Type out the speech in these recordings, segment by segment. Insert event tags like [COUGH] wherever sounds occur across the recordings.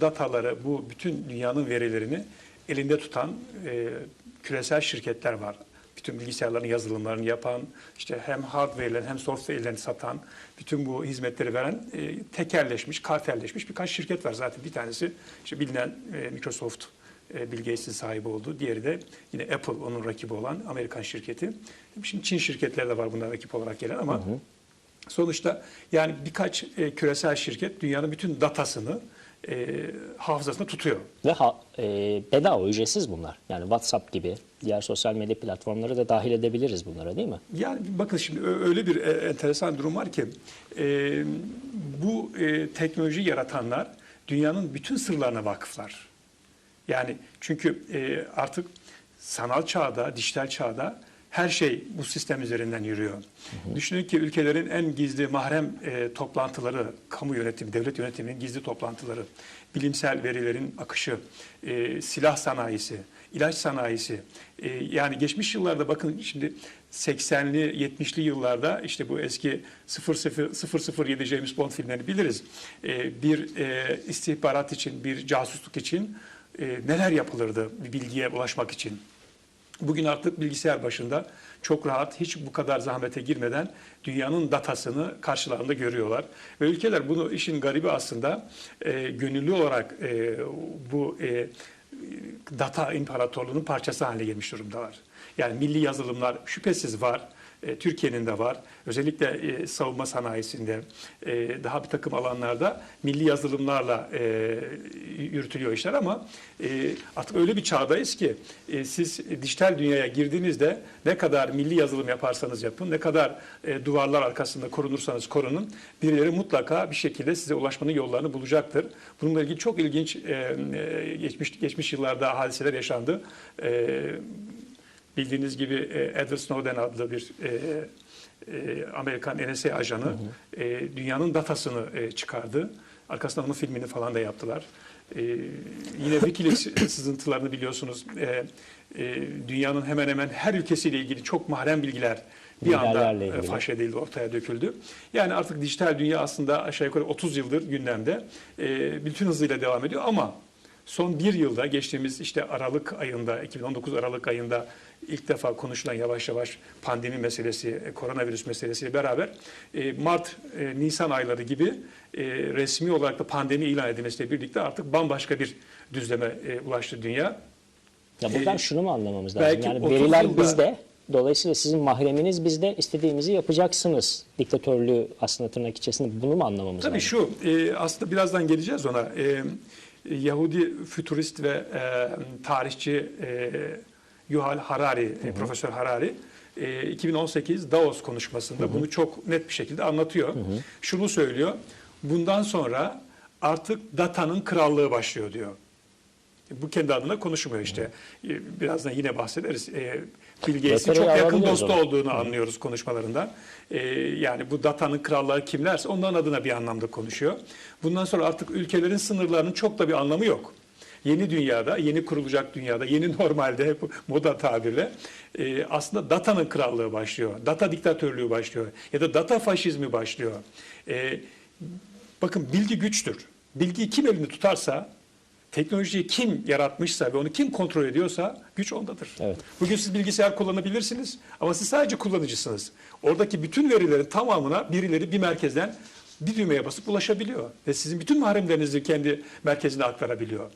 dataları, bu bütün dünyanın verilerini elinde tutan e, küresel şirketler var. Bütün bilgisayarların yazılımlarını yapan, işte hem hardware'lerini hem software'lerini satan, bütün bu hizmetleri veren e, tekerleşmiş, kartelleşmiş birkaç şirket var. Zaten bir tanesi işte bilinen e, Microsoft, e, Bill Gates'in sahibi olduğu. Diğeri de yine Apple, onun rakibi olan Amerikan şirketi. Şimdi Çin şirketleri de var bunlara rakip olarak gelen ama sonuçta yani birkaç e, küresel şirket dünyanın bütün datasını e, hafızasında tutuyor. Ve ha, e, bedava, ücretsiz bunlar. Yani WhatsApp gibi diğer sosyal medya platformları da dahil edebiliriz bunlara değil mi? Yani bakın şimdi öyle bir e, enteresan durum var ki e, bu e, teknoloji yaratanlar dünyanın bütün sırlarına vakıflar. Yani çünkü e, artık sanal çağda, dijital çağda her şey bu sistem üzerinden yürüyor. Düşünün ki ülkelerin en gizli mahrem e, toplantıları, kamu yönetimi, devlet yönetiminin gizli toplantıları, bilimsel verilerin akışı, e, silah sanayisi, ilaç sanayisi. E, yani geçmiş yıllarda bakın şimdi 80'li 70'li yıllarda işte bu eski 00, 007 James Bond filmlerini biliriz. E, bir e, istihbarat için, bir casusluk için e, neler yapılırdı bilgiye ulaşmak için. Bugün artık bilgisayar başında çok rahat, hiç bu kadar zahmete girmeden dünyanın datasını karşılarında görüyorlar. Ve ülkeler bunu işin garibi aslında e, gönüllü olarak e, bu e, data imparatorluğunun parçası haline gelmiş durumdalar. Yani milli yazılımlar şüphesiz var. E, Türkiye'nin de var. Özellikle e, savunma sanayisinde e, daha bir takım alanlarda milli yazılımlarla e, yürütülüyor işler ama e, artık öyle bir çağdayız ki e, siz dijital dünyaya girdiğinizde ne kadar milli yazılım yaparsanız yapın, ne kadar e, duvarlar arkasında korunursanız korunun, birileri mutlaka bir şekilde size ulaşmanın yollarını bulacaktır. Bununla ilgili çok ilginç e, e, geçmiş geçmiş yıllarda hadiseler yaşandı. E, Bildiğiniz gibi e, Edward Snowden adlı bir e, e, Amerikan NSA ajanı e, dünyanın datasını e, çıkardı. Arkasından onun filmini falan da yaptılar. E, yine Wikileaks [COUGHS] sızıntılarını biliyorsunuz. E, e, dünyanın hemen hemen her ülkesiyle ilgili çok mahrem bilgiler bir anda Liderlerle e, ilgili. faş edildi, ortaya döküldü. Yani artık dijital dünya aslında aşağı yukarı 30 yıldır gündemde. E, bütün hızıyla devam ediyor ama son bir yılda geçtiğimiz işte Aralık ayında, 2019 Aralık ayında ilk defa konuşulan yavaş yavaş pandemi meselesi, e, koronavirüs meselesiyle beraber e, Mart, e, Nisan ayları gibi resmi olarak da pandemi ilan edilmesiyle birlikte artık bambaşka bir düzleme ulaştı dünya. Ya buradan E, şunu mu anlamamız lazım? Yani 30 veriler yılda- bizde. Dolayısıyla sizin mahreminiz bizde istediğimizi yapacaksınız. Diktatörlüğü aslında tırnak içerisinde bunu mu anlamamız Tabii lazım? şu, e, aslında birazdan geleceğiz ona. E, Yahudi fütürist ve e, tarihçi e, Yuval Harari, e, Profesör Harari, e, 2018 Davos konuşmasında bunu çok net bir şekilde anlatıyor. Şunu söylüyor, bundan sonra artık datanın krallığı başlıyor diyor. Bu kendi adına konuşmuyor işte. E, Birazdan yine bahsederiz. E, Bill Gates'in çok yakın dostu olduğunu anlıyoruz konuşmalarından. E, yani bu datanın kralları kimlerse onların adına bir anlamda konuşuyor. Bundan sonra artık ülkelerin sınırlarının çok da bir anlamı yok. Yeni dünyada, yeni kurulacak dünyada, yeni [LAUGHS] normalde bu moda tabirle e, aslında datanın krallığı başlıyor. Data diktatörlüğü başlıyor. Ya da data faşizmi başlıyor. E, bakın bilgi güçtür. Bilgiyi kim elinde tutarsa Teknolojiyi kim yaratmışsa ve onu kim kontrol ediyorsa güç ondadır. Evet. Bugün siz bilgisayar kullanabilirsiniz ama siz sadece kullanıcısınız. Oradaki bütün verilerin tamamına birileri bir merkezden bir düğmeye basıp ulaşabiliyor. Ve sizin bütün mahremlerinizi kendi merkezine aktarabiliyor.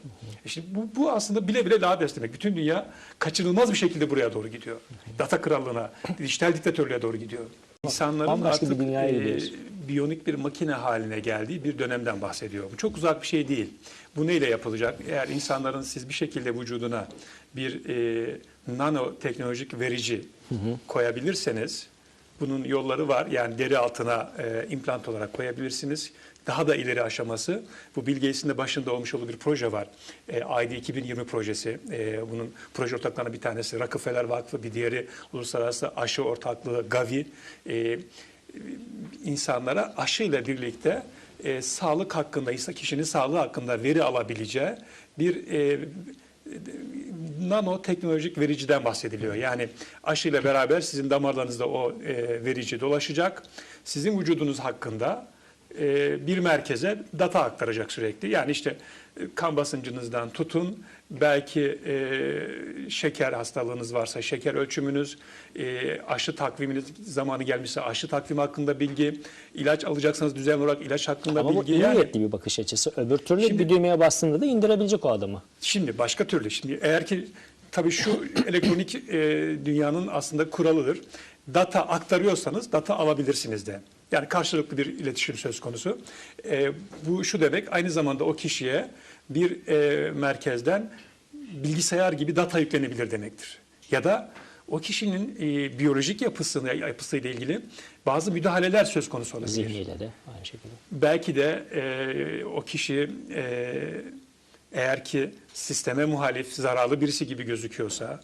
E şimdi bu, bu aslında bile bile daha beslemek. Bütün dünya kaçınılmaz bir şekilde buraya doğru gidiyor. Data krallığına, dijital diktatörlüğe doğru gidiyor. İnsanların Bambaşka bir artık e, gidiyoruz. Biyonik bir makine haline geldiği bir dönemden bahsediyor. Bu çok uzak bir şey değil. Bu neyle yapılacak? Eğer insanların siz bir şekilde vücuduna bir e, nano teknolojik verici koyabilirseniz bunun yolları var. Yani deri altına e, implant olarak koyabilirsiniz. Daha da ileri aşaması bu Bill Gates'in de başında olmuş olduğu bir proje var. E, ID 2020 projesi. E, bunun proje ortaklarından bir tanesi Rockefeller Vakfı, bir diğeri Uluslararası Aşı Ortaklığı Gavi. E, insanlara aşıyla birlikte e, sağlık hakkında, insan kişinin sağlığı hakkında veri alabileceği bir e, nano teknolojik vericiden bahsediliyor. Yani aşıyla beraber sizin damarlarınızda o e, verici dolaşacak. Sizin vücudunuz hakkında bir merkeze data aktaracak sürekli. Yani işte e, kan basıncınızdan tutun, belki e, şeker hastalığınız varsa şeker ölçümünüz, e, aşı takviminiz zamanı gelmişse aşı takvimi hakkında bilgi, ilaç alacaksanız düzenli olarak ilaç hakkında Ama bu bilgi. iyi Yani niyetli bir bakış açısı. Öbür türlü Şimdi- bir düğmeye bastığında da indirebilecek o adamı. Şimdi başka türlü. Şimdi eğer ki tabii şu elektronik e, dünyanın aslında kuralıdır. Data aktarıyorsanız data alabilirsiniz de. Yani karşılıklı bir iletişim söz konusu. E, bu şu demek aynı zamanda o kişiye bir e, merkezden bilgisayar gibi data yüklenebilir demektir. Ya da o kişinin e, biyolojik yapısını yapısıyla ilgili bazı müdahaleler söz konusu olabilir. Zihniyle de aynı şekilde. Belki de e, o kişi e, eğer ki sisteme muhalif, zararlı birisi gibi gözüküyorsa,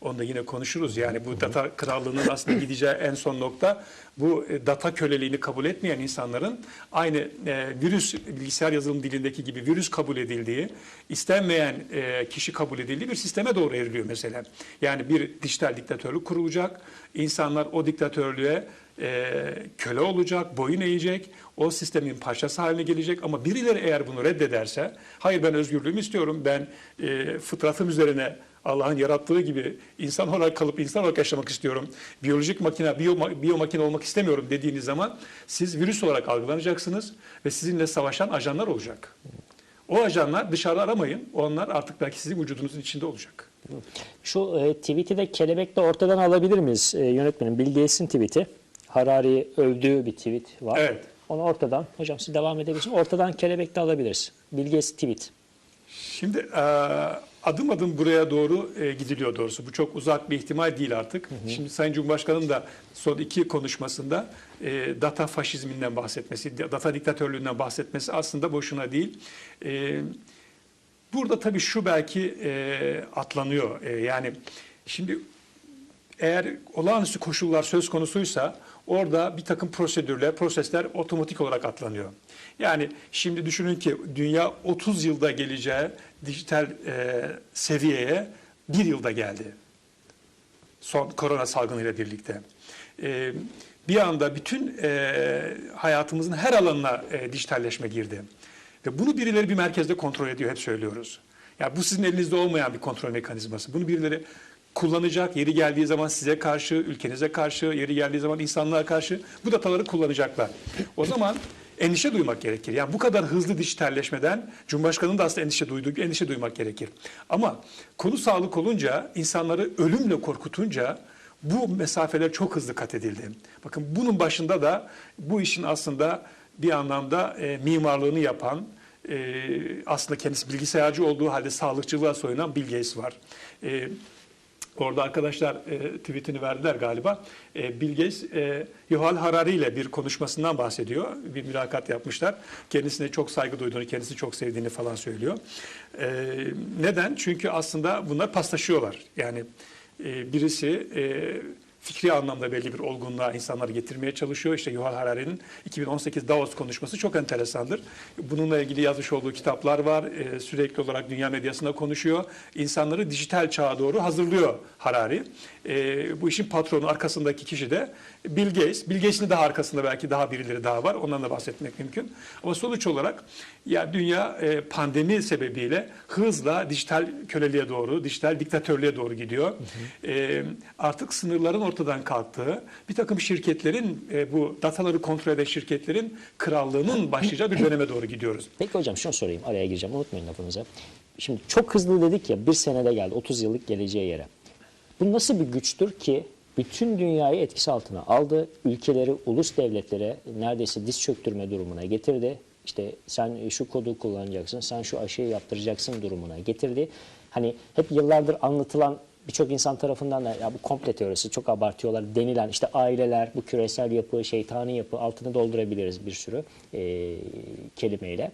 onu da yine konuşuruz. Yani bu data krallığının aslında [CLEARS THROAT] gideceği en son nokta bu e, data köleliğini kabul etmeyen insanların aynı e, virüs bilgisayar yazılım dilindeki gibi virüs kabul edildiği, istenmeyen e, kişi kabul edildiği bir sisteme doğru evriliyor mesela. Yani bir dijital diktatörlük kurulacak. İnsanlar o diktatörlüğe e, köle olacak, boyun eğecek, o sistemin parçası haline gelecek ama birileri eğer bunu reddederse, hayır ben özgürlüğümü istiyorum, ben e, fıtratım üzerine Allah'ın yarattığı gibi insan olarak kalıp insan olarak yaşamak istiyorum, biyolojik makine, biyo, biyo makine olmak istemiyorum dediğiniz zaman siz virüs olarak algılanacaksınız ve sizinle savaşan ajanlar olacak. O ajanlar dışarıda aramayın, onlar artık belki sizin vücudunuzun içinde olacak. Şu e, tweet'i de kelebekle ortadan alabilir miyiz e, yönetmenim? Bill Gates'in tweet'i. Harari'yi övdüğü bir tweet var. Evet. Onu ortadan, hocam siz devam edebilirsiniz. Ortadan kelebekle alabiliriz. Bill Gates tweet. Şimdi e, adım adım buraya doğru e, gidiliyor doğrusu. Bu çok uzak bir ihtimal değil artık. Şimdi Sayın Cumhurbaşkanı'nın da son iki konuşmasında e, data faşizminden bahsetmesi, data diktatörlüğünden bahsetmesi aslında boşuna değil. E, burada tabii şu belki e, atlanıyor. E, yani şimdi eğer olağanüstü koşullar söz konusuysa orada bir takım prosedürler, prosesler otomatik olarak atlanıyor. Yani şimdi düşünün ki dünya 30 yılda geleceği dijital e, seviyeye bir yılda geldi. Son korona salgınıyla birlikte. E, bir anda bütün e, hayatımızın her alanına e, dijitalleşme girdi. Ve bunu birileri bir merkezde kontrol ediyor, hep söylüyoruz. Ya bu sizin elinizde olmayan bir kontrol mekanizması. Bunu birileri kullanacak, yeri geldiği zaman size karşı, ülkenize karşı, yeri geldiği zaman insanlığa karşı bu dataları kullanacaklar. O zaman endişe duymak gerekir. Yani bu kadar hızlı dijitalleşmeden Cumhurbaşkanı'nın da aslında endişe duyduğu endişe duymak gerekir. Ama konu sağlık olunca, insanları ölümle korkutunca bu mesafeler çok hızlı kat edildi. Bakın bunun başında da bu işin aslında bir anlamda e, mimarlığını yapan, e, aslında kendisi bilgisayarcı olduğu halde sağlıkçılığa soyunan Bill Gates var. E, Orada arkadaşlar e, tweetini verdiler galiba. E, Bill Gates, e, Yuval Harari ile bir konuşmasından bahsediyor. Bir mülakat yapmışlar. Kendisine çok saygı duyduğunu, kendisini çok sevdiğini falan söylüyor. E, neden? Çünkü aslında bunlar paslaşıyorlar. Yani e, birisi e, fikri anlamda belli bir olgunluğa insanları getirmeye çalışıyor. İşte Yuval Harari'nin 2018 Davos konuşması çok enteresandır. Bununla ilgili yazmış olduğu kitaplar var. Ee, sürekli olarak dünya medyasında konuşuyor. İnsanları dijital çağa doğru hazırlıyor Harari. Ee, bu işin patronu arkasındaki kişi de Bill Gates. Bill Gates'in daha arkasında belki daha birileri daha var. Ondan da bahsetmek mümkün. Ama sonuç olarak ya dünya e, pandemi sebebiyle hızla dijital köleliğe doğru, dijital diktatörlüğe doğru gidiyor. Ee, artık sınırların ortadan kalktığı, bir takım şirketlerin, e, bu dataları kontrol eden şirketlerin krallığının başlayacağı bir döneme doğru gidiyoruz. Peki hocam şunu sorayım araya gireceğim unutmayın lafınızı. Şimdi çok hızlı dedik ya bir senede geldi 30 yıllık geleceği yere. Bu nasıl bir güçtür ki bütün dünyayı etkisi altına aldı. Ülkeleri, ulus devletlere neredeyse diz çöktürme durumuna getirdi. İşte sen şu kodu kullanacaksın, sen şu aşıyı yaptıracaksın durumuna getirdi. Hani hep yıllardır anlatılan birçok insan tarafından da ya bu komple teorisi çok abartıyorlar denilen işte aileler, bu küresel yapı, şeytani yapı altını doldurabiliriz bir sürü e, kelimeyle.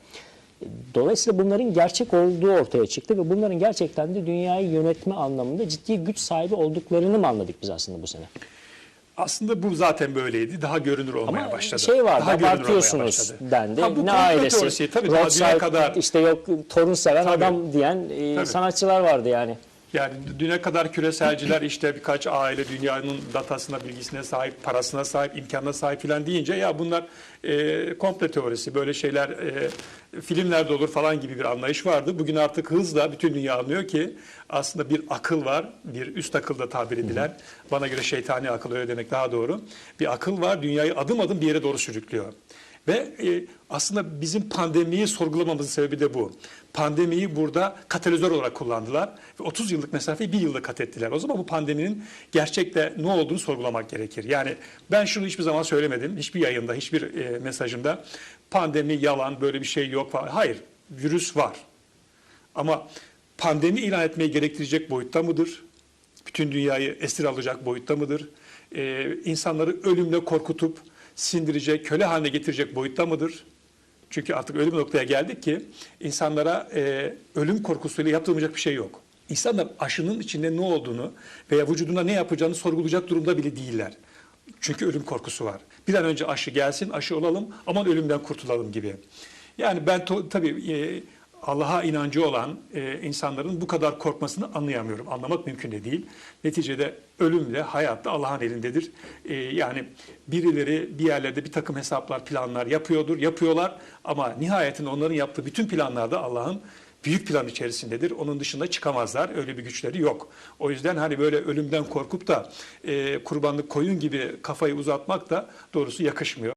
Dolayısıyla bunların gerçek olduğu ortaya çıktı ve bunların gerçekten de dünyayı yönetme anlamında ciddi güç sahibi olduklarını mı anladık biz aslında bu sene? Aslında bu zaten böyleydi. Daha görünür olmaya Ama başladı. şey var, Daha abartıyorsunuz dendi. Ha, bu ne ailesi, teorisi, tabii daha Rothschild, kadar işte yok torun seven Tabii. adam diyen e, Tabii. sanatçılar vardı yani. Yani düne kadar küreselciler işte birkaç aile dünyanın datasına, bilgisine sahip, parasına sahip, imkanına sahip filan deyince ya bunlar e, komple teorisi, böyle şeyler e, filmlerde olur falan gibi bir anlayış vardı. Bugün artık hızla bütün dünya anlıyor ki aslında bir akıl var, bir üst akılda tabir edilen, bana göre şeytani akıl öyle demek daha doğru. Bir akıl var, dünyayı adım adım bir yere doğru sürüklüyor. Ve e, aslında bizim pandemiyi sorgulamamızın sebebi de bu. Pandemiyi burada katalizör olarak kullandılar ve 30 yıllık mesafeyi bir yılda kat ettiler. O zaman bu pandeminin gerçekte ne olduğunu sorgulamak gerekir. Yani ben şunu hiçbir zaman söylemedim. Hiçbir yayında, hiçbir e, mesajımda pandemi yalan, böyle bir şey yok falan. Hayır, virüs var. Ama pandemi ilan etmeyi gerektirecek boyutta mıdır? Bütün dünyayı esir alacak boyutta mıdır? Ee, insanları ölümle korkutup sindirecek, köle haline getirecek boyutta mıdır? Çünkü artık öyle bir noktaya geldik ki insanlara e, ölüm korkusuyla yaptırılmayacak bir şey yok. İnsanlar aşının içinde ne olduğunu veya vücuduna ne yapacağını sorgulayacak durumda bile değiller. Çünkü ölüm korkusu var. Bir an önce aşı gelsin, aşı olalım, aman ölümden kurtulalım gibi. Yani ben tabii e, Allah'a inancı olan e, insanların bu kadar korkmasını anlayamıyorum. Anlamak mümkün de değil. Neticede ölüm de hayat da Allah'ın elindedir. E, yani birileri bir yerlerde bir takım hesaplar, planlar yapıyordur, yapıyorlar ama nihayetinde onların yaptığı bütün planlar da Allah'ın büyük plan içerisindedir. Onun dışında çıkamazlar. Öyle bir güçleri yok. O yüzden hani böyle ölümden korkup da e, kurbanlık koyun gibi kafayı uzatmak da doğrusu yakışmıyor.